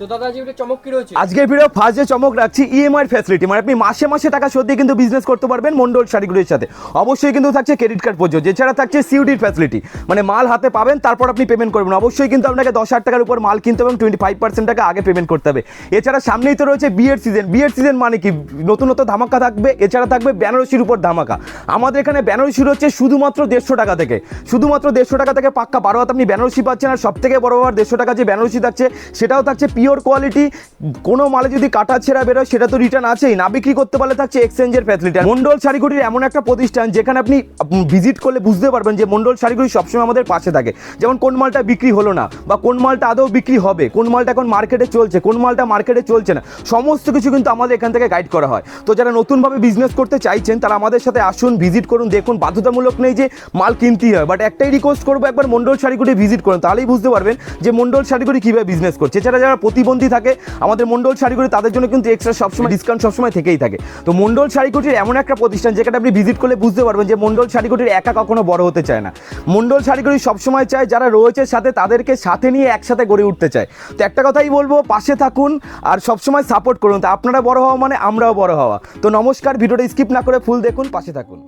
তো দাদা, আজকে একটা চমক কি রয়েছে? আজকের ভিডিও ফার্স্ট যে চমক রাখছি ইএমআই ফ্যাসিলিটি মানে আপনি মাসে মাসে টাকা শোধ দিয়ে কিন্তু বিজনেস করতে পারবেন মন্ডল শাড়িগুলির সাথে। অবশ্যই কিন্তু থাকছে ক্রেডিট কার্ড পর্যন্ত এছাড়া থাকছে সিউডির ফ্যাসিলিটি মানে মাল হাতে পাবেন, তারপর আপনি পেমেন্ট করবেন। অবশ্যই কিন্তু আপনাকে দশ হাজার টাকার উপর মাল কিনতে হবে টোয়েন্টি ফাইভ পার্সেন্ট টাকা আগে পেমেন্ট করতে হবে। এছাড়া সামনেই তো রয়েছে বিয়ের সিজন বিয়ের সিজন মানে কি? নতুন নতুন ধামাকা থাকবে, এছাড়া থাকবে বেনারসির উপর ধামাকা। আমাদের এখানে বেনারসি হচ্ছে শুধুমাত্র দেড়শো টাকা থেকে। শুধুমাত্র দেড়শো টাকা থেকে পাক্কা বারো হাত আপনি বেনারসি পাচ্ছেন, আর সব থেকে বড় দেড়শো টাকা যে বেনারসি থাকছে, সেটাও থাকছে পিওর কোয়ালিটি, কোনো মালে যদি কাটা ছেঁড়া বেরোয়, সেটা তো রিটার্ন আছেই। না বিক্রি করতে পারলে থাকছে এক্সচেঞ্জের ফ্যাসিলিটি মন্ডল শাড়িগুড়ির এমন একটা প্রতিষ্ঠান, যেখানে আপনি ভিজিট করলে বুঝতে পারবেন যে মন্ডল শাড়িগুড়ি সবসময় আমাদের পাশে থাকে। যেমন কোন মালটা বিক্রি হলো না, বা কোন মালটা আদৌ বিক্রি হবে, কোন মালটা এখন মার্কেটে চলছে, কোন মালটা মার্কেটে চলছে না, সমস্ত কিছু কিন্তু আমাদের এখান থেকে গাইড করা হয়। তো যারা নতুনভাবে বিজনেস করতে চাইছেন, তারা আমাদের সাথে আসুন ভিজিট করুন, দেখুন। বাধ্যতামূলক নেই যে মাল কিনতেই হয় বাট একটাই রিকোয়েস্ট করব, একবার মন্ডল শাড়িগুড়ি ভিজিট করুন, তাহলেই বুঝতে পারবেন যে মন্ডল শাড়িগুড়ি কীভাবে বিজনেস করছে। এছাড়া যারা প্রতিবন্ধী থাকে, আমাদের মন্ডল শাড়িগুড়ি তাদের জন্য কিন্তু এক্সট্রা সবসময় ডিসকাউন্ট সবসময় থেকেই থাকে। তো মন্ডল শাড়িগুটির এমন একটা প্রতিষ্ঠান যেখানে আপনি ভিজিট করলে বুঝতে পারবেন যে মন্ডল শাড়িগুটির একা কখনো বড় হতে চায় না। মন্ডল শাড়িগুড়ি সবসময় চায় যারা রয়েছে সাথে তাদেরকে সাথে নিয়ে একসাথে গড়ে উঠতে চায়। তো একটা কথাই বলব, পাশে থাকুন আর সবসময় সাপোর্ট করুন। তো আপনারা বড় হওয়া মানে আমরাও বড় হওয়া। তো নমস্কার, ভিডিওটা স্কিপ না করে ফুল দেখুন, পাশে থাকুন।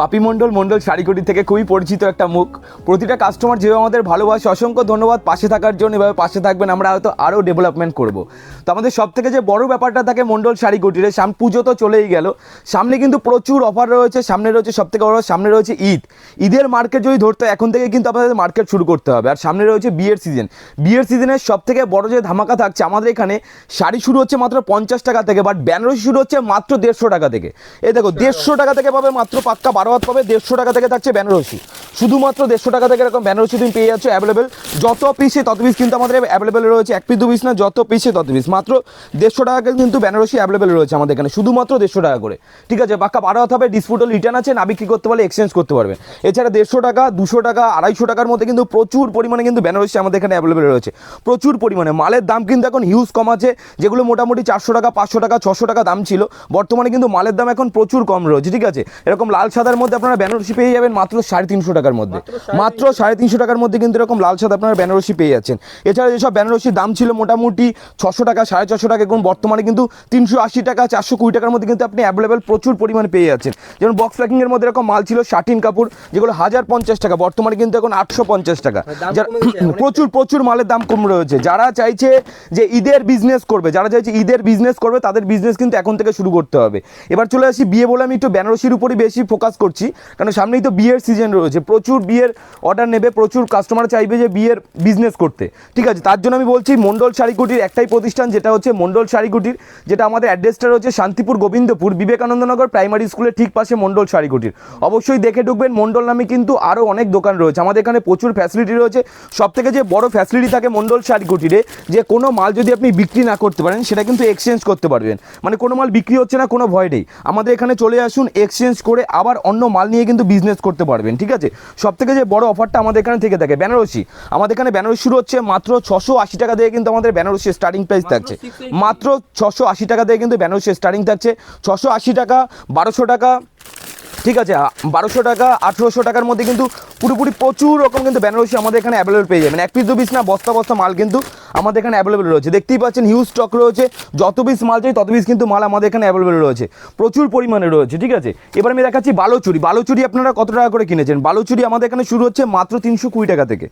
বাপি মণ্ডল মণ্ডল শাড়িকুটি থেকে খুবই পরিচিত একটা মুখ। প্রতিটা কাস্টমার যেভাবে আমাদের ভালোবাসে, অসংখ্য ধন্যবাদ পাশে থাকার জন্য এভাবে পাশে থাকবেন, আমরা হয়তো আরও ডেভেলপমেন্ট করব। তো আমাদের সব থেকে যে বড় ব্যাপারটা থাকে মণ্ডল শাড়িকুটিরে সাম পুজো তো চলেই গেল। সামনে কিন্তু প্রচুর অফার রয়েছে, সামনে রয়েছে সব থেকে বড়, সামনে রয়েছে ঈদ। ঈদের মার্কেট যদি ধরতে, এখন থেকে কিন্তু আপনাদের মার্কেট শুরু করতে হবে। আর সামনে রয়েছে বিয়ের সিজন বিয়ের সিজনের সব থেকে বড় যে ধামাকা থাকছে আমাদের এখানে, শাড়ি শুরু হচ্ছে মাত্র পঞ্চাশ টাকা থেকে বাট বেনারসি শুরু হচ্ছে মাত্র দেড়শো টাকা থেকে। এই দেখো, দেড়শো টাকা থেকে পাবে মাত্র পাক্কা বারো হাত পাবে দেড়শো টাকা থেকে থাকছে বেনারসি। শুধুমাত্র দেড়শো টাকা থেকে এরকম বেনারসি তুমি পেয়ে যাচ্ছ অ্যাভেলেবেল যত পিসে তত পিস কিন্তু আমাদের অ্যাভেলেবেল রয়েছে। এক পিস দু পিস না, যত পিসে তত পিস মাত্র দেড়শো টাকা কিন্তু বেনারসি অ্যাভেলেবেল রয়েছে আমাদের এখানে। শুধুমাত্র দেড়শো টাকা করে। ঠিক আছে পাক্কা বারো হাত হবে ডিসপুটল রিটার্ন আছে না বিক্রি করতে পারলে এক্সচেঞ্জ করতে পারবেন এছাড়া দেড়শো টাকা, দুশো টাকা, আড়াইশো টাকার মধ্যে কিন্তু প্রচুর পরিমাণে কিন্তু বেনারসি আমাদের এখানে অ্যাভেলেবেল রয়েছে। প্রচুর পরিমাণে। মালের দাম কিন্তু এখন হিউজ কম আছে। যেগুলো মোটামুটি চারশো টাকা, পাঁচশো টাকা, ছশো টাকা দাম ছিল। বর্তমানে কিন্তু মালের দাম এখন প্রচুর কম রয়েছে। ঠিক আছে, এরকম লাল সাদার মধ্যে আপনারা বেনারসি পেয়ে যাবেন মাত্র সাড়ে তিনশো টাকার মধ্যে। মাত্র সাড়ে তিনশো টাকার মধ্যে কিন্তু এরকম লাল সাদা আপনারা বেনারসি পেয়ে যাচ্ছেন। এছাড়া যেসব বেনারসির দাম ছিল মোটামুটি ছশো টাকা সাড়ে ছশো টাকা এবং বর্তমানে কিন্তু তিনশো আশি টাকা চারশো কুড়ি টাকার মধ্যে কিন্তু আপনি অ্যাভেলেবেল প্রচুর পরিমাণে পেয়ে যাচ্ছেন। যেমন বক্স প্যাকিংয়ের মধ্যে এরকম মাল ছিল শাটিন কাপড় যেগুলো হাজার পঞ্চাশ টাকা বর্তমানে কিন্তু এখন আটশো পঞ্চাশ টাকা। অনেক প্রচুর প্রচুর মালের দাম কম রয়েছে। যারা চাইছে যে ঈদের বিজনেস করবে যারা চাইছে ঈদের বিজনেস করবে তাদের বিজনেস কিন্তু এখন থেকে শুরু করতে হবে। এবার চলে আসি বিয়ে বলে আমি একটু বেনারসির উপরই বেশি ফোকাস করছি কারণ সামনেই তো বিয়ের সিজন রয়েছে, প্রচুর বিয়ের অর্ডার নেবে, প্রচুর কাস্টমার চাইবে যে বিয়ের বিজনেস করতে। ঠিক আছে, তার জন্য আমি বলছি, মন্ডল শাড়িকুটির একটাই প্রতিষ্ঠান, যেটা হচ্ছে মন্ডল শাড়িকুটির, যেটা আমাদের অ্যাড্রেসটা রয়েছে শান্তিপুর গোবিন্দপুর, বিবেকানন্দনগর প্রাইমারি স্কুলের ঠিক পাশে মন্ডল শাড়িকুটির। অবশ্যই দেখে ঢুকবেন, মন্ডল নামে কিন্তু আরও অনেক দোকান রয়েছে। আমাদের এখানে প্রচুর ফ্যাসিলিটি রয়েছে। সব থেকে যে বড় ফ্যাসিলিটি থাকে মন্ডল শাড়িকুটিরে, যে কোনো মাল যদি আপনি বিক্রি না করতে পারেন, সেটা কিন্তু এক্সচেঞ্জ করতে পারবেন। মানে কোনো মাল বিক্রি হচ্ছে না, কোনো ভয় নেই। আমাদের এখানে চলে আসুন এক্সচেঞ্জ করে আবার অন্য মাল নিয়ে কিন্তু বিজনেস করতে পারবেন ঠিক আছে? সব থেকে যে বড় অফারটা আমাদের এখানে থেকে থাকে বেনারসি। আমাদের এখানে বেনারসি শুরু হচ্ছে মাত্র ছশো আশি টাকা দিয়ে কিন্তু আমাদের বেনারসি স্টার্টিং প্রাইস থাকছে। মাত্র ছশো আশি টাকা দিয়ে কিন্তু বেনারসি স্টার্টিং থাকছে। ছশো আশি টাকা বারোশো টাকা ঠিক আছে বারোশো টাকা, আঠেরোশো টাকার মধ্যে কিন্তু পুরোপুরি প্রচুর রকম কিন্তু বেনারসি আমাদের এখানে অ্যাভেলেবল পেয়ে যাবেন। এক পিস দু পিস না, বস্তা বস্তা মাল কিন্তু আমাদের এখানে অ্যাভেলেবল রয়েছে। দেখতেই পাচ্ছেন হিউজ স্টক রয়েছে। যত পিস মাল চাই, তত পিস কিন্তু মাল আমাদের এখানে অ্যাভেলেবল রয়েছে। প্রচুর পরিমাণে রয়েছে, ঠিক আছে? এবার আমি দেখাচ্ছি বালোচুরি। বালোচুরি আপনারা কত টাকা করে কিনেছেন? বালোচুরি আমাদের এখানে শুরু হচ্ছে মাত্র তিনশো কুড়ি টাকা থেকে।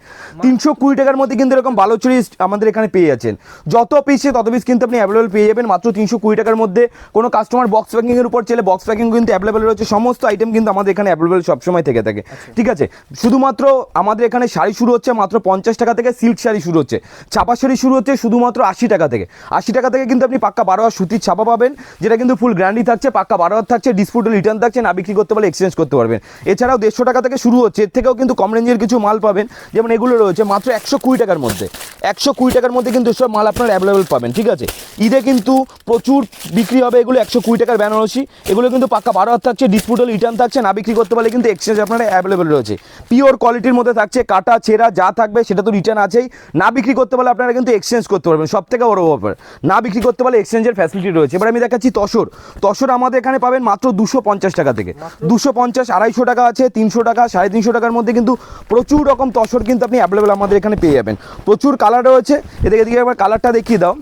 তিনশো কুড়ি টাকার মধ্যে কিন্তু এরকম বালোচুরি আমাদের এখানে পেয়ে যাচ্ছেন। যত পিসে তত পিস কিন্তু আপনি অ্যাভেলেবল পেয়ে যাবেন। মাত্র তিনশো কুড়ি টাকার মধ্যে কোনো কাস্টমার বক্স প্যাকিংয়ের উপর চলে বক্স প্যাকিং কিন্তু অ্যাভেলেবল রয়েছে। সমস্ত আইটেম আইটেম কিন্তু আমাদের এখানে অ্যাভেলেবেল সবসময় থেকে থাকে। ঠিক আছে? শুধুমাত্র আমাদের এখানে শাড়ি শুরু হচ্ছে মাত্র পঞ্চাশ টাকা থেকে সিল্ক শাড়ি শুরু হচ্ছে। ছাপা শাড়ি শুরু হচ্ছে শুধুমাত্র আশি টাকা থেকে। আশি টাকা থেকে কিন্তু আপনি পাক্কা বারো হাত সুতির ছাপা পাবেন যেটা কিন্তু ফুল গ্যারান্টি থাকছে পাক্কা বারো হাত থাকছে ডিসপুটে রিটার্ন থাকছে না বিক্রি করতে পারলে এক্সচেঞ্জ করতে পারবেন। এছাড়াও দেড়শো টাকা থেকে শুরু হচ্ছে এর থেকেও কিন্তু কম রেঞ্জের কিছু মাল পাবেন যেমন এগুলো রয়েছে মাত্র একশো কুড়ি টাকার মধ্যে। একশো কুড়ি টাকার মধ্যে কিন্তু সব মাল আপনার অ্যাভেলেবেল পাবেন ঠিক আছে? ঈদে কিন্তু প্রচুর বিক্রি হবে এগুলো একশো কুড়ি টাকার বেনারসি এগুলো কিন্তু পাক্কা বারো হাত থাকছে ডিসপুটল রিটার্ন থাকছে না বিক্রি করতে পারলে কিন্তু এক্সচেঞ্জ আপনার অ্যাভেলেবেল রয়েছে। পিওর কোয়ালিটির মধ্যে থাকছে কাটা ছেঁড়া যা থাকবে সেটা তো রিটার্ন আছেই। না বিক্রি করতে পারলে আপনারা কিন্তু এক্সচেঞ্জ করতে পারবেন সব থেকে বড় ব্যাপার। না বিক্রি করতে পারলে এক্সচেঞ্জের ফ্যাসিলিটি রয়েছে। এবার আমি দেখাচ্ছি তসর। তসর আমাদের এখানে পাবেন মাত্র দুশো পঞ্চাশ টাকা থেকে। দুশো পঞ্চাশ আড়াইশো টাকা আছে তিনশো টাকা সাড়ে তিনশো টাকার মধ্যে কিন্তু প্রচুর রকম তসর কিন্তু আপনি অ্যাভেলেবেল আমাদের এখানে পেয়ে যাবেন। প্রচুর কালার রয়েছে। এদিকে এদিকে একবার কালারটা দেখিয়ে দাও।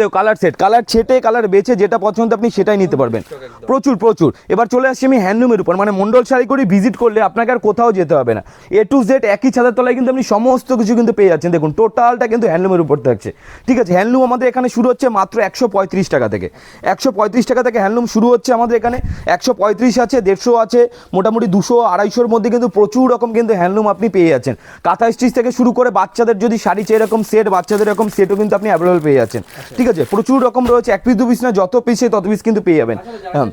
দেখো কালার সেট কালার ছেটে কালার বেছে যেটা পছন্দ আপনি সেটাই নিতে পারবেন। প্রচুর প্রচুর। এবার চলে আসছি আমি হ্যান্ডলুমের উপর। মানে মন্ডল শাড়ি করে ভিজিট করলে আপনাকে আর কোথাও যেতে হবে না। এ টু জেড একই ছাদের তলায় কিন্তু আপনি সমস্ত কিছু কিন্তু পেয়ে যাচ্ছেন। দেখুন টোটালটা কিন্তু হ্যান্ডলুমের উপর থাকছে। ঠিক আছে হ্যান্ডলুম আমাদের এখানে শুরু হচ্ছে মাত্র একশো পঁয়ত্রিশ টাকা থেকে। একশো পঁয়ত্রিশ টাকা থেকে হ্যান্ডলুম শুরু হচ্ছে আমাদের এখানে। একশো পঁয়ত্রিশ আছে দেড়শো আছে মোটামুটি দুশো আড়াইশোর মধ্যে কিন্তু প্রচুর রকম কিন্তু হ্যান্ডলুম আপনি পেয়ে যাচ্ছেন। কাঁথা স্টিচ থেকে শুরু করে বাচ্চাদের যদি শাড়ি চেয়ে এরকম সেট বাচ্চাদের এরকম সেটও কিন্তু আপনি অ্যাভেলেবল পেয়ে যাচ্ছেন। ঠিক আছে প্রচুর রকম রয়েছে এক পিস দু পিস না যত পিসে তত পিস কিন্তু পেয়ে যাবেন। হ্যাঁ।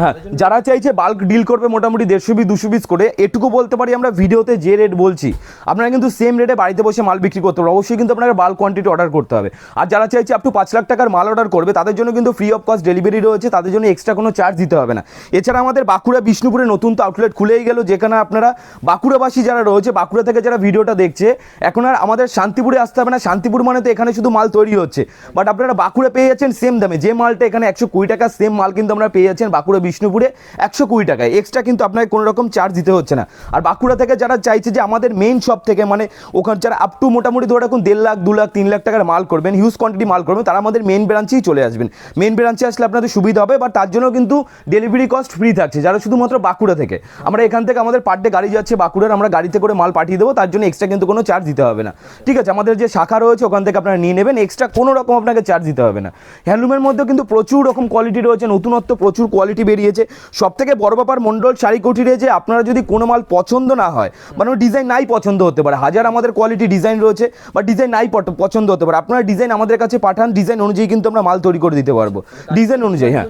হ্যাঁ যারা চাইছে বাল্ক ডিল করবে মোটামুটি দেড়শো পিস দুশো পিস করে এটুকু বলতে পারি আমরা ভিডিওতে যে রেট বলছি আপনারা কিন্তু সেম রেটে বাড়িতে বসে মাল বিক্রি করতে পারবেন। অবশ্যই কিন্তু আপনাকে বাল্ক কোয়ান্টিটি অর্ডার করতে হবে। আর যারা চাইছে আপ টু পাঁচ লাখ টাকার মাল অর্ডার করবে তাদের জন্য কিন্তু ফ্রি অফ কস্ট ডেলিভারি রয়েছে তাদের জন্য এক্সট্রা কোনো চার্জ দিতে হবে না। এছাড়া আমাদের বাঁকুড়া বিষ্ণুপুরে নতুন তো আউটলেট খুলেই গেল যেখানে আপনারা বাঁকুড়াবাসী যারা রয়েছে বাঁকুড়া থেকে যারা ভিডিওটা দেখছে এখন আর আমাদের শান্তিপুরে আসতে হবে না। শান্তিপুর মানে তো এখানে শুধু মাল তৈরি হচ্ছে। বাট আপনারা বাঁকুড়া পেয়ে যাচ্ছেন সেম দামে। যে মালটা এখানে একশো কুড়ি টাকা সেম মাল কিন্তু আমরা পেয়ে যাচ্ছেন বাঁকুড়া, বিষ্ণুপুরে একশো কুড়ি টাকায়। এক্সট্রা কিন্তু আপনাকে কোনো রকম চার্জ দিতে হচ্ছে না। আর বাঁকুড়া থেকে যারা চাইছে যে আমাদের মেইন শপ থেকে মানে ওখানে যারা আপ টু মোটামুটি ধরে রাখুন দেড় লাখ, দু লাখ, তিন লাখ টাকার মাল করবেন হিউজ কোয়ান্টিটি মাল করবেন, তারা আমাদের মেইন ব্রাঞ্চেই চলে আসবেন। মেইন ব্রাঞ্চে আসলে আপনাদের সুবিধা হবে বা তার জন্য কিন্তু ডেলিভারি কস্ট ফ্রি থাকছে, যারা শুধুমাত্র বাঁকুড়া থেকে। আমরা এখান থেকে আমাদের পার ডে গাড়ি যাচ্ছে বাঁকুড়ার, আমরা গাড়িতে করে মাল পাঠিয়ে দেবো, তার জন্য এক্সট্রা কিন্তু কোনো চার্জ দিতে হবে না। ঠিক আছে, আমাদের যে শাখা রয়েছে, ওখান থেকে আপনারা নিয়ে নেবেন। এক্সট্রা কোনো রকম আপনাকে চার্জ দিতে হবে না। হ্যান্ডলুমের মধ্যেও কিন্তু প্রচুর রকম কোয়ালিটি রয়েছে, নতুনত্ব প্রচুর কোয়ালিটি বেরিয়েছে। সব থেকে বড় ব্যাপার মন্ডল শাড়ি কুটিরে যে আপনারা যদি কোনো মাল পছন্দ না হয় মানে ডিজাইন নাই পছন্দ হতে পারে, হাজার আমাদের কোয়ালিটি ডিজাইন রয়েছে, বা ডিজাইন নাই পছন্দ হতে পারে। আপনারা ডিজাইন আমাদের কাছে পাঠান ডিজাইন অনুযায়ী কিন্তু আমরা মাল তৈরি করে দিতে পারব। ডিজাইন অনুযায়ী হ্যাঁ।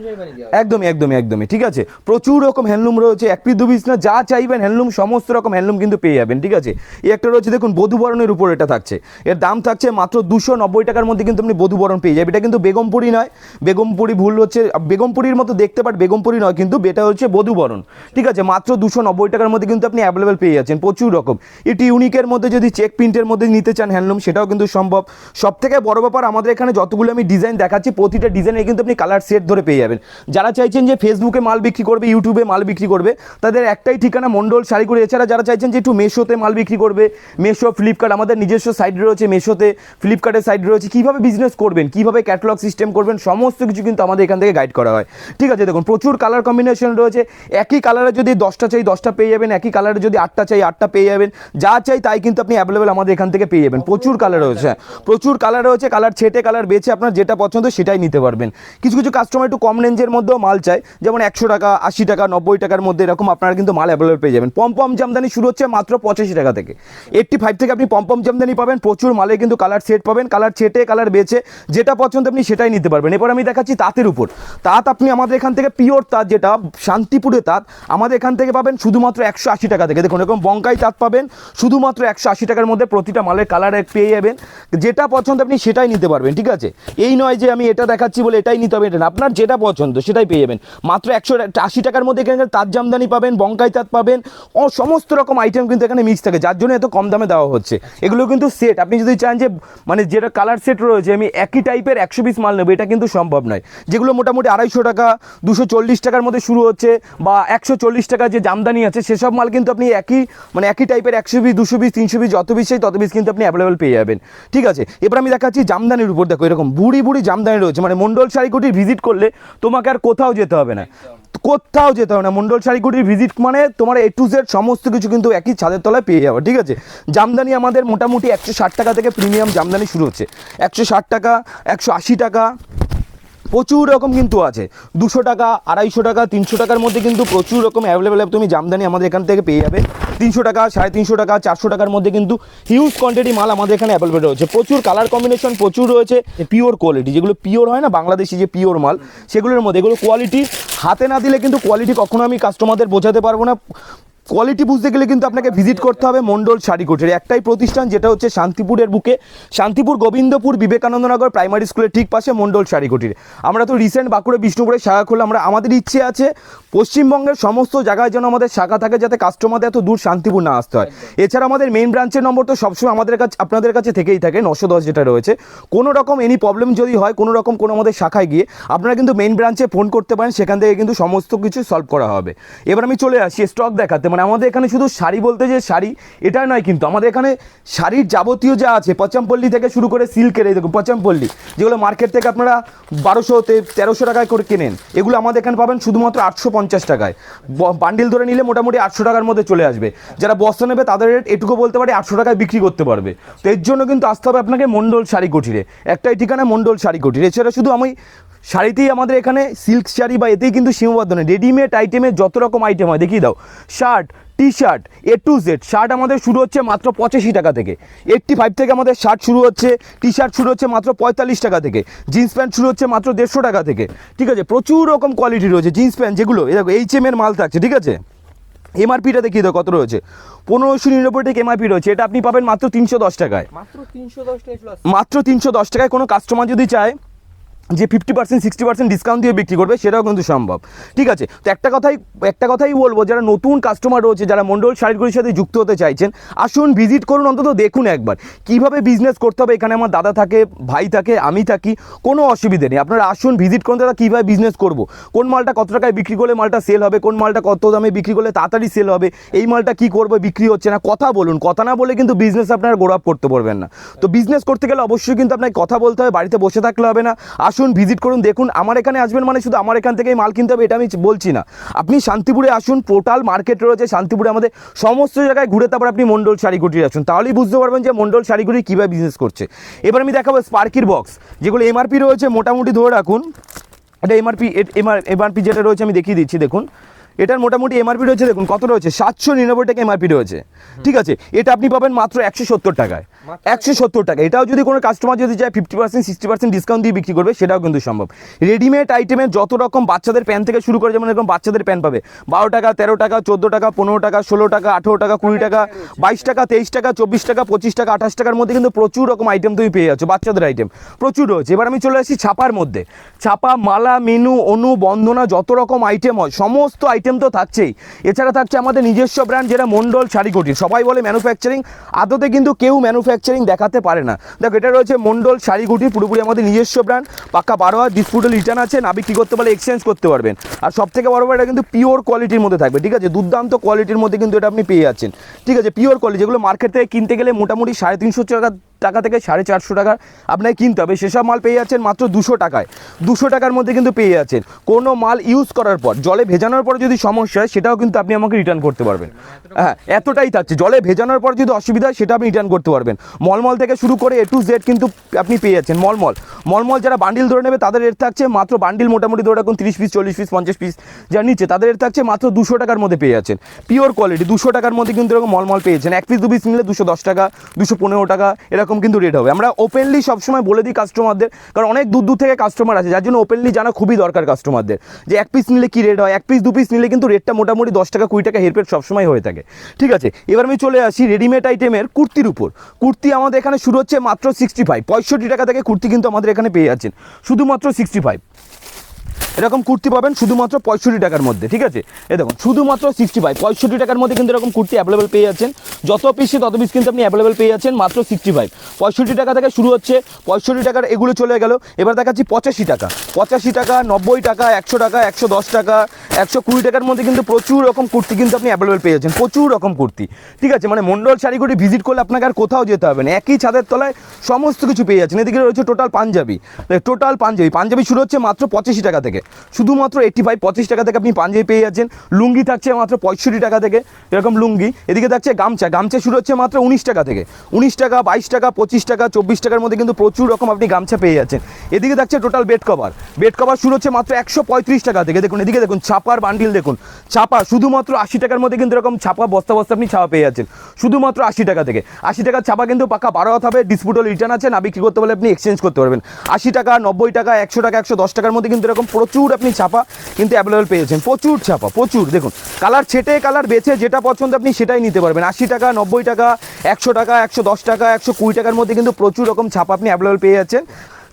একদমই একদমই একদমই, ঠিক আছে? প্রচুর রকম হ্যান্ডলুম রয়েছে, এক পিস, দু পিস না, যা চাইবেন হ্যান্ডলুম সমস্ত রকম হ্যান্ডলুম কিন্তু পেয়ে যাবেন, ঠিক আছে? এই একটা রয়েছে, দেখুন, বধুবরণের উপর এটা থাকছে। এর দাম থাকছে মাত্র দুশো নব্বই টাকার মধ্যে কিন্তু আপনি বধুবরণ পেয়ে যাবে এটা কিন্তু বেগমপুরি নয়। বেগমপুরি ভুল হচ্ছে, বেগমপুরির মতো দেখতে পার বেগমপুরি নয়, কিন্তু এটা হচ্ছে বধুবরণ। ঠিক আছে, মাত্র দুশো নব্বই টাকার মধ্যে কিন্তু আপনি অ্যাভেলেবেল পেয়ে যাচ্ছেন, প্রচুর রকম। এটি ইউনিকের মধ্যে যদি চেক প্রিন্টের মধ্যে নিতে চান হ্যান্ডলুম সেটাও কিন্তু সম্ভব। সব থেকে বড় ব্যাপার, আমাদের এখানে যতগুলো আমি ডিজাইন দেখাচ্ছি, প্রতিটা ডিজাইনে কিন্তু আপনি কালার সেট ধরে পেয়ে যাবেন। যারা চাইছেন যে ফেসবুকে মাল বিক্রি করবে ইউটিউবে মাল বিক্রি করবে, তাদের একটাই ঠিকানা মন্ডল শাড়িগুড়ি এছাড়া যারা চাইছেন যে একটু মেশোতে মাল বিক্রি করবে মেশো ফ্লিপকার্ট আমাদের নিজস্ব সাইট রয়েছে মেশোতে ফ্লিপকার্টের সাইট রয়েছে। কীভাবে বিজনেস করবেন কীভাবে ক্যাটালগ সিস্টেম করবেন সমস্ত কিছু কিন্তু আমাদের এখান থেকে গাইড করা হয়। ঠিক আছে দেখুন প্রচুর কালার কম্বিনেশন রয়েছে। একই কালারে যদি দশটা চাই দশটা পেয়ে যাবেন। একই কালারে যদি আটটা চাই আটটা পেয়ে যাবেন। যা চাই তাই কিন্তু আপনি অ্যাভেলেবেল আমাদের এখান থেকে পেয়ে যাবেন। প্রচুর কালার রয়েছে হ্যাঁ, প্রচুর কালার রয়েছে কালার ছেটে কালার বেছে আপনার যেটা পছন্দ সেটাই নিতে পারবেন। কিছু কিছু কাস্টমার একটু কম রেঞ্জের মধ্যেও মাল চায়। যেমন একশো টাকা আশি টাকা নব্বই টাকার মধ্যে এরকম আপনারা কিন্তু মাল অ্যাভেলেবেল পেয়ে যাবেন। পম্পম জামদানি শুরু হচ্ছে মাত্র পঁচাশি টাকা থেকে। এইট্টি ফাইভ থেকে আপনি পম্পম জামদানি পাবেন। প্রচুর মালে কিন্তু কালার সেট পাবেন। কালার ছেটে কালার বেছে যেটা পছন্দ আপনি সেটাই নিতে পারবেন। এরপর আমি দেখাচ্ছি তাঁতের উপর। তাঁত আপনি আমাদের এখান থেকে পিওর তাঁত যেটা, শান্তিপুরে তাঁত, আমাদের এখান থেকে পাবেন শুধুমাত্র একশো আশি টাকা থেকে। দেখুন, এরকম বঙ্কাই তাঁত পাবেন, শুধুমাত্র একশো আশি টাকার মধ্যে প্রতিটা মালের কালার পেয়ে যাবেন। যেটা পছন্দ আপনি সেটাই নিতে পারবেন, ঠিক আছে? এই নয় যে আমি এটা দেখাচ্ছি বলে এটাই নিতে হবে, এটা না। আপনার যেটা পছন্দ সেটাই পেয়ে যাবেন। মাত্র একশো আশি টাকার মধ্যে এখানে তাঁত জামদানি পাবেন, বঙ্কাই তাঁত পাবেন, ও সমস্ত রকম আইটেম কিন্তু এখানে মিক্স থাকে। যার জন্য এত কম দামে দেওয়া হচ্ছে। এগুলো কিন্তু সেট আপনি যদি চান যে মানে যেটা কালার সেট রয়েছে, আমি একই টাইপের একশো পিস মাল নেব, এটা কিন্তু সম্ভব নয়। যেগুলো মোটামুটি আড়াইশো টাকা, দুশো চল্লিশ টাকার মধ্যে শুরু হচ্ছে বা একশো চল্লিশ টাকা যে জামদানি আছে, সেসব মাল কিন্তু আপনি একই মানে একই টাইপের একশো পিস দুশো পিস তিনশো পিস যত পিস চাই তত পিস কিন্তু আপনি অ্যাভেলেবেল পেয়ে যাবেন। ঠিক আছে? এবার আমি দেখাচ্ছি জামদানির উপর। দেখো, এরকম বুড়ি বুড়ি জামদানি রয়েছে। মানে মন্ডল শাড়িকুটি ভিজিট করলে তোমাকে আর কোথাও যেতে হবে না। কোথাও যেতে হবে না। মন্ডল শাড়িকুটির ভিজিট মানে তোমার এ টু জেড সমস্ত কিছু কিন্তু একই ছাদের তলায় পেয়ে যাবে। ঠিক আছে? জামদানি আমাদের মোটামুটি একশো ষাট টাকা থেকে প্রিমিয়াম জামদানি শুরু হচ্ছে। একশো ষাট টাকা একশো আশি টাকা। প্রচুর রকম কিন্তু আছে। দুশো টাকা, আড়াইশো টাকা, তিনশো টাকার মধ্যে কিন্তু প্রচুর রকম অ্যাভেলেবেল তুমি জামদানি আমাদের এখান থেকে পেয়ে যাবে। তিনশো টাকা, সাড়ে তিনশো টাকা, চারশো টাকার মধ্যে কিন্তু হিউজ কোয়ান্টিটি মাল আমাদের এখানে অ্যাভেলেবেল রয়েছে। প্রচুর কালার কম্বিনেশন প্রচুর রয়েছে পিওর কোয়ালিটি যেগুলো পিওর হয় না, বাংলাদেশি যে পিওর মাল, সেগুলোর মধ্যে এগুলো কোয়ালিটি হাতে না দিলে কিন্তু কোয়ালিটি কখনো আমি কাস্টমারদের বোঝাতে পারব না। কোয়ালিটি বুঝতে গেলে কিন্তু আপনাকে ভিজিট করতে হবে মন্ডল শাড়িকোটের। একটাই প্রতিষ্ঠান যেটা হচ্ছে শান্তিপুরের বুকে। শান্তিপুর গোবিন্দপুর বিবেকানন্দনগর প্রাইমারি স্কুলের ঠিক পাশে মন্ডল শাড়িকোটির। আমরা তো রিসেন্ট বাঁকুড়া, বিষ্ণুপুরে শাখা খুললাম। আমরা, আমাদের ইচ্ছে আছে, পশ্চিমবঙ্গের সমস্ত জায়গায় যেন আমাদের শাখা থাকে যাতে কাস্টমারদের এত দূর শান্তিপুর না আসতে হয়। এছাড়া আমাদের মেন ব্রাঞ্চের নম্বর তো সবসময় আমাদের কাছে, আপনাদের কাছে থেকেই থাকে, নশো দশ যেটা রয়েছে। কোনো রকম এনি প্রবলেম যদি হয়, কোনো রকম কোনো আমাদের শাখায় গিয়ে, আপনারা কিন্তু মেন ব্রাঞ্চে ফোন করতে পারেন, সেখান থেকে কিন্তু সমস্ত কিছু সলভ করা হবে। এবার আমি চলে আসি স্টক দেখাতে। মানে আমাদের এখানে শুধু শাড়ি বলতে যে শাড়ি এটা নয় কিন্তু আমাদের এখানে শাড়ির যাবতীয় যা আছে, পচামপল্লি থেকে শুরু করে সিল্কের এই দেখুন, পচামপল্লি, যেগুলো মার্কেট থেকে আপনারা বারোশোতে তেরোশো টাকায় করে কেনেন, এগুলো আমাদের এখানে পাবেন শুধুমাত্র আটশো পঞ্চাশ টাকায়। বান্ডিল ধরে নিলে মোটামুটি আটশো টাকার মধ্যে চলে আসবে। যারা বস্তা নেবে তাদের রেট এটুকু বলতে পারে আটশো টাকায় বিক্রি করতে পারবে। তো এর জন্য কিন্তু আসতে হবে আপনাকে মন্ডল শাড়ি কুটিরে। একটাই ঠিকানা মন্ডল শাড়ি কুটির। এছাড়া শুধু আমি শাড়িতেই আমাদের এখানে সিল্ক শাড়ি বা এতেই কিন্তু সীমাবদ্ধ নেই। রেডিমেড আইটেমের যত রকম আইটেম হয় দেখিয়ে দাও। Shirt T shirt A to Z shirt আমাদের শুরু হচ্ছে মাত্র পঁচাশি টাকা থেকে। এইট্টি ফাইভ থেকে আমাদের শার্ট শুরু হচ্ছে টি শার্ট শুরু হচ্ছে মাত্র পঁয়তাল্লিশ টাকা থেকে। জিন্স প্যান্ট শুরু হচ্ছে মাত্র দেড়শো টাকা থেকে। ঠিক আছে প্রচুর রকম কোয়ালিটি রয়েছে জিন্স প্যান্ট যেগুলো। এই দেখো এইচ এম এর মাল থাকছে ঠিক আছে? এমআরপিটা দেখিয়ে দাও কত রয়েছে। পনেরোশো নিরানব্বই টাকা এমআরপি রয়েছে। এটা আপনি পাবেন মাত্র তিনশো দশ টাকায়। মাত্র তিনশো দশ টাকা মাত্র তিনশো দশ টাকায় কোনো কাস্টমার যদি চায় যে fifty percent sixty percent discount দিয়ে বিক্রি করবে, সেটাও কিন্তু সম্ভব। ঠিক আছে? তো একটা কথাই একটা কথাই বলব, যারা নতুন কাস্টমার রয়েছে, যারা মন্ডল শাড়িগুলির সাথে যুক্ত হতে চাইছেন, আসুন ভিজিট করুন, অন্তত দেখুন একবার, কীভাবে বিজনেস করতে হবে? এখানে আমার দাদা থাকে, ভাই থাকে, আমি থাকি, কোনো অসুবিধে নেই। আপনারা আসুন ভিজিট করুন, দাদা, কীভাবে বিজনেস করব? কোন মালটা কত টাকায় বিক্রি করলে মালটা সেল হবে? কোন মালটা কত দামে বিক্রি করলে তাড়াতাড়ি সেল হবে? এই মালটা কি করবে? বিক্রি হচ্ছে না? কথা বলুন। কথা না বলে কিন্তু বিজনেস আপনারা গোড় আপ করতে পারবেন না। তো বিজনেস করতে গেলে অবশ্যই কিন্তু আপনাকে কথা বলতে হবে, বাড়িতে বসে থাকলে হবে না। আসুন ভিজিট করুন, দেখুন, আমার এখানে আসবেন মানে শুধু আমার এখান থেকেই মাল কিনতে হবে, এটা আমি বলছি না। আপনি শান্তিপুরে আসুন টোটাল মার্কেট রয়েছে শান্তিপুরে আমাদের সমস্ত জায়গায় ঘুরে তারপর আপনি মন্ডল শাড়িগুটি আসুন। তাহলেই বুঝতে পারবেন যে মন্ডল শাড়িগুটি কীভাবে বিজনেস করছে। এবার আমি দেখাবো স্পার্কির বক্স যেগুলো এমআরপি রয়েছে, মোটামুটি ধরে রাখুন। এটা এমআরপি এমআর এমআরপি যেটা রয়েছে, আমি দেখিয়ে দিচ্ছি, দেখুন। এটার মোটামুটি এমআরপি রয়েছে, দেখুন, কত রয়েছে? সাতশো নিরানব্বই টাকা এমআরপি রয়েছে। ঠিক আছে? এটা আপনি পাবেন মাত্র একশো সত্তর টাকায়। একশো সত্তর টাকা। এটাও যদি কোনো কাস্টমার যদি চায় fifty percent sixty percent discount দিয়ে বিক্রি করবে, সেটাও কিন্তু সম্ভব। রেডিমেড আইটেমের যত রকম বাচ্চাদের প্যান থেকে শুরু করে, যেমন এরকম বাচ্চাদের প্যান পাবে, বারো টাকা, তেরো টাকা, চোদ্দ টাকা, পনেরো টাকা, ষোলো টাকা, আঠেরো টাকা, কুড়ি টাকা, বাইশ টাকা, তেইশ টাকা, চব্বিশ টাকা, পঁচিশ টাকা, আঠাশ টাকার মধ্যে কিন্তু প্রচুর রকম আইটেম তুমি পেয়ে যাচ্ছ, বাচ্চাদের আইটেম প্রচুর রয়েছে। এবার আমি চলে আসি ছাপার মধ্যে। ছাপা, মালা, মেনু অনু বন্দনা, যত রকম আইটেম হয়, সমস্ত আইটেম তো থাকছেই। এছাড়া থাকছে আমাদের নিজস্ব ব্র্যান্ড যেটা মন্ডল শাড়িকটির সবাই বলে ম্যানুফ্যাকচারিং আদতে কিন্তু কেউ ম্যানুফ্যাকচারিং দেখাতে পারে না। দেখো, এটা রয়েছে মন্ডল, শাড়িগুটি, পুরোপুরি আমাদের নিজস্ব ব্র্যান্ড পাক্কা বারো হাজার ডিসপুটে রিটার্ন আছে না কী করতে পারলে এক্সচেঞ্জ করতে পারবেন। আর সব থেকে বড় এটা কিন্তু পিওর কোয়ালিটির মধ্যে থাকবে, ঠিক আছে? দুর্দান্ত কোয়ালিটির মধ্যে কিন্তু এটা আপনি পেয়ে যাচ্ছেন। ঠিক আছে পিওর কোয়ালিটি যেগুলো মার্কেট থেকে কিনতে গেলে মোটামুটি সাড়ে তিনশো টাকা টাকা থেকে সাড়ে চারশো টাকা আপনাকে কিনতে হবে। সেসব মাল পেয়ে যাচ্ছেন মাত্র দুশো টাকায়। দুশো টাকার মধ্যে কিন্তু পেয়ে যাচ্ছেন। কোনো মাল ইউজ করার পর, জলে ভেজানোর পর যদি সমস্যা হয়, সেটাও কিন্তু আপনি আমাকে রিটার্ন করতে পারবেন। হ্যাঁ এতটাই থাকছে। জলে ভেজানোর পর যদি অসুবিধা হয়, সেটা আপনি রিটার্ন করতে পারবেন। মলমল থেকে শুরু করে এ টু জেড কিন্তু আপনি পেয়ে যাচ্ছেন মলমল। মলমল যারা বান্ডিল ধরে নেবে, তাদের রেট থাকছে মাত্র বান্ডিল মোটামুটি ধরে রাখুন তিরিশ পিস চল্লিশ পিস পঞ্চাশ পিস যার নিচে তাদের রেট থাকছে মাত্র দুশো টাকার মধ্যে পেয়ে যাচ্ছেন। পিওর কোয়ালিটি দুশো টাকার মধ্যে কিন্তু এরকম মলমল পেয়েছেন এক পিস দু পিস নিলে দুশো দশ টাকা, দুশো পনেরো টাকা, এরকম কিন্তু রেট হবে। আমরা ওপেনলি সবসময় বলে দিই কাস্টমারদের কারণ অনেক দূর দূর থেকে কাস্টমার আছে যার জন্য ওপেনলি জানা খুবই দরকার কাস্টমারদের যে এক পিস নিলে কী রেট হয়, এক পিস দু পিস নিলে কিন্তু রেটটা মোটামুটি দশ টাকা, কুড়ি টাকা হেরপেট সবসময় হয়ে থাকে। ঠিক আছে? এবার আমি চলে আসি রেডিমেড আইটেমের কুর্তির উপর। কুর্তি আমাদের এখানে শুরু হচ্ছে মাত্র সিক্সটি ফাইভ পঁয়ষট্টি টাকা থেকে কুর্তি কিন্তু আমাদের এখানে পেয়ে যাচ্ছেন। শুধুমাত্র সিক্সটি ফাইভ এরকম কুর্তি পাবেন শুধুমাত্র পঁয়ষট্টি টাকার মধ্যে, ঠিক আছে? এ দেখুন, শুধুমাত্র সিক্সটি ফাইভ পঁয়ষট্টি টাকার মধ্যে কিন্তু এরকম কুর্তি অ্যাভেলেবেল পেয়ে যাচ্ছেন। যত পিসে তত পিস কিন্তু আপনি অ্যাভেলেবেল পেয়ে যাচ্ছেন, মাত্র সিক্সটি ফাইভ পঁয়ষট্টি টাকা থেকে শুরু হচ্ছে, পঁয়ষট্টি টাকার এগুলো চলে গেল। এবার দেখাচ্ছি পঁচাশি টাকা। পঁচাশি টাকা, নব্বই টাকা, একশো টাকা, একশো দশ টাকা, একশো কুড়ি টাকার মধ্যে কিন্তু প্রচুর রকম কুর্তি কিন্তু আপনি অ্যাভেলেবেল পেয়ে যাচ্ছেন, প্রচুর রকম কুর্তি। ঠিক আছে মানে মন্ডল শাড়িগুলি ভিজিট করলে আপনাকে আর কোথাও যেতে হবে না। একই ছাদের তলায় সমস্ত কিছু পেয়ে যাচ্ছেন। এদিকে রয়েছে টোটাল পাঞ্জাবি। টোটাল পাঞ্জাবি পাঞ্জাবি শুরু হচ্ছে মাত্র পঁচাশি টাকা থেকে। শুধুমাত্র এইট্টি ফাইভ পঁচিশ টাকা থেকে আপনি পাঞ্জাবি পেয়ে যাচ্ছেন। লুঙ্গি থাকছে মাত্র পঁয়ষট্টি টাকা থেকে। এরকম লুঙ্গি। এদিকে থাকছে গামছা। গামছা শুরু হচ্ছে মাত্র উনিশ টাকা থেকে। উনিশ টাকা, বাইশ টাকা, পঁচিশ টাকা, চব্বিশ টাকার মধ্যে কিন্তু প্রচুর রকম আপনি গামছা পেয়ে যাচ্ছেন। এদিকে থাকছে total bed cover bed cover শুরু হচ্ছে মাত্র একশো পঁয়ত্রিশ টাকা থেকে। দেখুন, এদিকে দেখুন, ছাপার বান্ডিল দেখুন। ছাপা শুধুমাত্র আশি টাকার মধ্যে কিন্তু এরকম ছাপা বস্তা বস্তা আপনি ছাপা পেয়ে যাচ্ছেন। শুধুমাত্র আশি টাকা থেকে। আশি টাকার ছাপা কিন্তু পাকা বারো হাত হবে। ডিসপুটল রিটার্ন আছে, না বিক্রি করতে পারলে আপনি এক্সচেঞ্জ করতে পারবেন। আশি টাকা, নব্বই টাকা, একশো টাকা, একশো দশ টাকার মধ্যে কিন্তু এরকম প্রচুর আপনি ছাপা কিন্তু অ্যাভেলেবেল পেয়েছেন, প্রচুর ছাপা, প্রচুর। দেখুন কালার ছেটে কালার বেছে যেটা পছন্দ আপনি সেটাই নিতে পারবেন। আশি টাকা, নব্বই টাকা, একশো টাকা, একশো দশ টাকা, একশো কুড়ি টাকার মধ্যে কিন্তু প্রচুর রকম ছাপা আপনি অ্যাভেলেবেল পেয়ে যাচ্ছেন।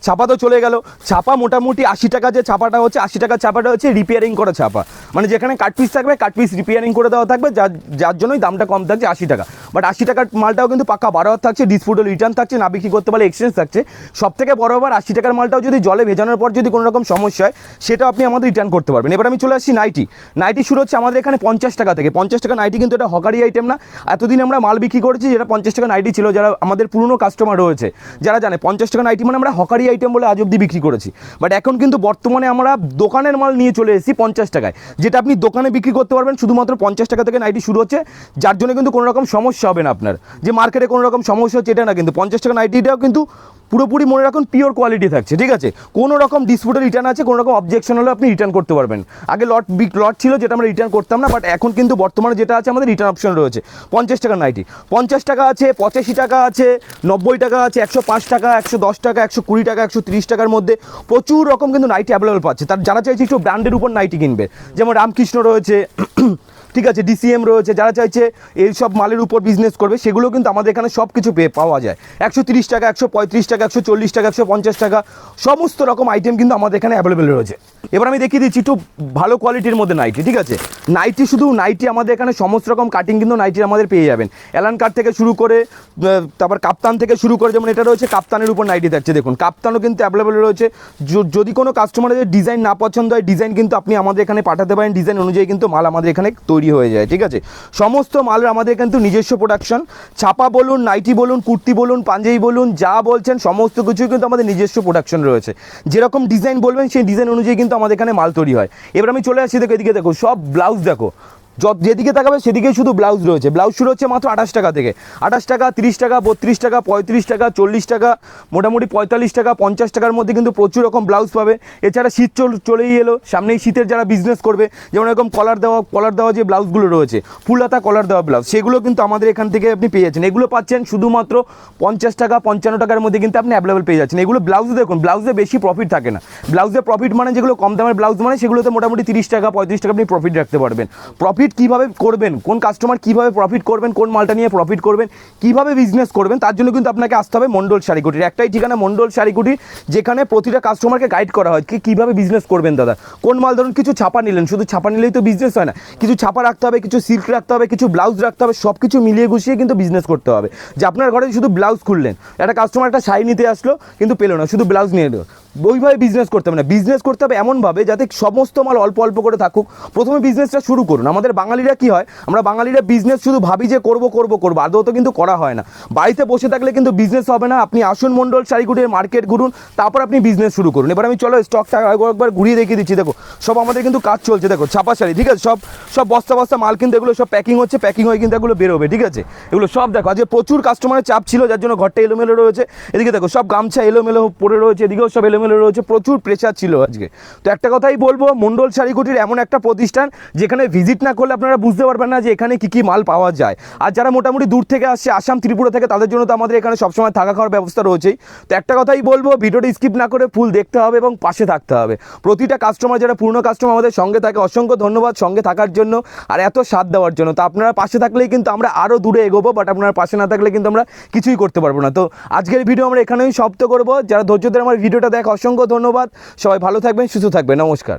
ছাপা তো চলে গেল। ছাপা মোটামুটি আশি টাকা যে ছাপাটা হচ্ছে, আশি টাকার ছাপাটা হচ্ছে রিপেয়ারিং করা ছাপা। মানে যেখানে কাট পিস থাকবে কাট পিস রিপেয়ারিং করে দেওয়া থাকবে, যার যার জন্যই দামটা কম থাকছে আশি টাকা। বাট আশি টাকার মালটাও কিন্তু পাক্কা বারো হাত থাকছে ডিসপুটল রিটার্ন থাকছে, না বিক্রি করতে পারলে এক্সচেঞ্জ থাকছে। সব থেকে বড় ব্যাপার, আশি টাকার মালটাও যদি জলে ভেজানোর পর যদি কোনো রকম সমস্যা হয়, সেটাও আপনি আমাদের রিটার্ন করতে পারবেন। এবার আমি চলে আসছি নাইটি নাইটি শুরু হচ্ছে আমাদের এখানে পঞ্চাশ টাকা থেকে। পঞ্চাশ টাকা নাইটি কিন্তু এটা হকারি আইটেম না। এতদিন আমরা মাল বিক্রি করেছি, যেটা পঞ্চাশ টাকা নাইটি ছিল, যারা আমাদের পুরনো কাস্টমার রয়েছে। যারা জানে, পঞ্চাশ টাকা নাইটি মানে আমরা হকারি আইটেম বলে আজ অব্দি বিক্রি করেছি। বাট এখন কিন্তু বর্তমানে আমরা দোকানের মাল নিয়ে চলে এসেছি পঞ্চাশ টাকায়। যেটা আপনি দোকানে বিক্রি করতে পারবেন, শুধুমাত্র পঞ্চাশ টাকা থেকে নাইটি শুরু হচ্ছে। যার জন্য কিন্তু কোনো রকম সমস্যা হবে না আপনার। যে মার্কেটে কোনো রকম সমস্যা হচ্ছে, এটা না কিন্তু। পঞ্চাশ টাকা নাইটিটাও কিন্তু পুরোপুরি মনে রাখুন পিওর কোয়ালিটি থাকছে, ঠিক আছে? কোনো রকম ডিসপুটে রিটার্ন আছে, কোনো রকম অবজেকশন হলে আপনি রিটার্ন করতে পারবেন। আগে লট বিগ লট ছিল যেটা আমরা রিটার্ন করতাম না বাট এখন কিন্তু বর্তমানে যেটা আছে, আমাদের রিটার্ন অপশন রয়েছে। পঞ্চাশ টাকা নাইটি পঞ্চাশ টাকা আছে, পঁচাশি টাকা আছে, নব্বই টাকা আছে, একশো পাঁচ টাকা, একশো দশ টাকা, একশো কুড়ি টাকা, একশো তিরিশ টাকার মধ্যে প্রচুর রকম কিন্তু নাইটি অ্যাভেলেবল পাচ্ছে। তার যারা চাইছে একটু ব্র্যান্ডের উপর নাইটি কিনবে। যেমন রামকৃষ্ণ রয়েছে ঠিক আছে ডিসিএম রয়েছে, যারা চাইছে এই সব মালের উপর বিজনেস করবে, সেগুলো কিন্তু আমাদের এখানে সব কিছু পেয়ে পাওয়া যায়। একশো তিরিশ টাকা, একশো পঁয়ত্রিশ টাকা, একশো চল্লিশ টাকা, একশো পঞ্চাশ টাকা, সমস্ত রকম আইটেম কিন্তু আমাদের এখানে অ্যাভেলেবেল রয়েছে। এবার আমি দেখিয়ে দিচ্ছি একটু ভালো কোয়ালিটির মধ্যে নাইটি ঠিক আছে? নাইটি শুধু নাইটি আমাদের এখানে সমস্ত রকম কাটিং কিন্তু নাইটি আমাদের পেয়ে যাবেন। অ্যালান কাট থেকে শুরু করে তারপর কাপ্তান থেকে শুরু করে, যেমন এটা রয়েছে কাপ্তানের উপর নাইটি থাকছে। দেখুন কাপ্তানও কিন্তু অ্যাভেলেবেল রয়েছে। যদি কোনো কাস্টমারের ডিজাইন না পছন্দ হয় ডিজাইন কিন্তু আপনি আমাদের এখানে পাঠাতে পারেন। ডিজাইন অনুযায়ী কিন্তু মাল আমাদের এখানে তৈরি হয়ে যায়, ঠিক আছে? সমস্ত মালের আমাদের কিন্তু নিজস্ব প্রোডাকশন ছাপা বলুন, নাইটি বলুন, কুর্তি বলুন, পাঞ্জাবি বলুন, যা বলছেন, সমস্ত কিছুই কিন্তু আমাদের নিজস্ব প্রোডাকশন রয়েছে। যেরকম ডিজাইন বলবেন, সেই ডিজাইন অনুযায়ী কিন্তু আমাদের এখানে মাল তৈরি হয়। এবার আমি চলে আসছি, দেখো, এদিকে দেখো, সব ব্লাউজ দেখো। যত- যেদিকে তাকাবে সেদিকে শুধু ব্লাউজ রয়েছে। ব্লাউজ শুরু হচ্ছে মাত্র আঠাশ টাকা থেকে। আঠাশ টাকা, তিরিশ টাকা, বত্রিশ টাকা, পঁয়ত্রিশ টাকা, চল্লিশ টাকা, মোটামুটি পঁয়তাল্লিশ টাকা, পঞ্চাশ টাকার মধ্যে কিন্তু প্রচুর রকম ব্লাউজ পাবে। এছাড়া শীত চল চলেই এলো। সামনেই শীতের যারা বিজনেস করবে, যেমন এরকম কলার দেওয়া কলার দেওয়া যে ব্লাউজগুলো রয়েছে ফুলাতা কলার দেওয়া ব্লাউজ, সেগুলো কিন্তু আমাদের এখান থেকে আপনি পেয়ে যাচ্ছেন। এগুলো পাচ্ছেন শুধুমাত্র পঞ্চাশ টাকা, পঞ্চান্ন টাকার মধ্যে কিন্তু আপনি অ্যাভেলেবেল পেয়ে যাচ্ছেন। এগুলো ব্লাউজ দেখুন, ব্লাউজে বেশি প্রফিট থাকে না। ব্লাউজে প্রফিট মানে যেগুলো কম দামের ব্লাউজ মানে সেগুলোতে মোটামুটি তিরিশ টাকা, পঁয়ত্রিশ টাকা আপনি প্রফিট রাখতে পারবেন। প্রফিট কীভাবে করবেন? কোন কাস্টমার কীভাবে প্রফিট করবেন? কোন মালটা নিয়ে প্রফিট করবেন? কীভাবে বিজনেস করবেন? তার জন্য কিন্তু আপনাকে আসতে হবে মন্ডল শাড়িকুটির। একটাই ঠিকানা মন্ডল শাড়িকুটি যেখানে প্রতিটা কাস্টমারকে গাইড করা হয়, কি কীভাবে বিজনেস করবেন দাদা। কোন মাল ধরুন, কিছু ছাপা নিলেন, শুধু ছাপা নিলেই তো বিজনেস হয় না। কিছু ছাপা রাখতে হবে, কিছু সিল্ক রাখতে হবে, কিছু ব্লাউজ রাখতে হবে সব কিছু মিলিয়ে গুছিয়ে কিন্তু বিজনেস করতে হবে। যে আপনার ঘরে শুধু ব্লাউজ খুললেন, একটা কাস্টমার একটা শাড়ি নিতে আসলো, কিন্তু পেল না, শুধু ব্লাউজ নিয়ে এলো। ওইভাবে বিজনেস করতে হবে না। বিজনেস করতে হবে এমনভাবে যাতে সমস্ত মাল অল্প অল্প করে থাকুক। প্রথমে বিজনেসটা শুরু করুন। আমাদের বাঙালিরা কি হয়? আমরা বাঙালিরা বিজনেস শুধু ভাবি যে করব করব করব। আদৌ তো কিন্তু করা হয় না। বাড়িতে বসে থাকলে কিন্তু বিজনেস হবে না। আপনি আসুন মণ্ডল শাড়িগুটির মার্কেট ঘুরুন, তারপর আপনি বিজনেস শুরু করুন। এবার আমি চলো স্টকটা একবার ঘুরিয়ে দেখিয়ে দিচ্ছি। দেখো, সব আমাদের কিন্তু কাজ চলছে। দেখো, ছাপা শাড়ি, ঠিক আছে? সব সব বস্তা বস্তা মাল কিন্তু এগুলো সব প্যাকিং হচ্ছে। প্যাকিং হয়ে কিন্তু এগুলো বেরোবে, ঠিক আছে? এগুলো সব দেখো, আজকে প্রচুর কাস্টমারের চাপ ছিল, যার জন্য ঘরটা এলোমেলো রয়েছে। এদিকে দেখো, সব গামছা এলোমেলো পড়ে রয়েছে, এদিকেও সব এলোমেলো রয়েছে। প্রচুর প্রেশার ছিল আজকে। তো একটা কথাই বলব মন্ডল শাড়িকুটির এমন একটা প্রতিষ্ঠান যেখানে ভিজিট না করলে আপনারা বুঝতে পারবেন না যে এখানে কি কি মাল পাওয়া যায়। আর যারা মোটামুটি দূর থেকে আসছে, আসাম, ত্রিপুরা থেকে, তাদের জন্য তো আমাদের এখানে সবসময় থাকা খাওয়ার ব্যবস্থা রয়েছেই। তো একটা কথাই বলব, ভিডিওটা স্কিপ না করে ফুল দেখতে হবে এবং পাশে থাকতে হবে। প্রতিটা কাস্টমার যারা পুরনো কাস্টমার আমাদের সঙ্গে থাকে, অসংখ্য ধন্যবাদ সঙ্গে থাকার জন্য আর এত সাথ দেওয়ার জন্য। তো আপনারা পাশে থাকলেই কিন্তু আমরা আরও দূরে এগোবো বাট আপনারা পাশে না থাকলে কিন্তু আমরা কিছুই করতে পারব না। তো আজকের ভিডিও আমরা এখানেই সমাপ্ত করব। যারা ধৈর্য ধরে আমার ভিডিওটা দেখ, অসংখ্য ধন্যবাদ। সবাই ভালো থাকবেন, সুস্থ থাকবেন। নমস্কার।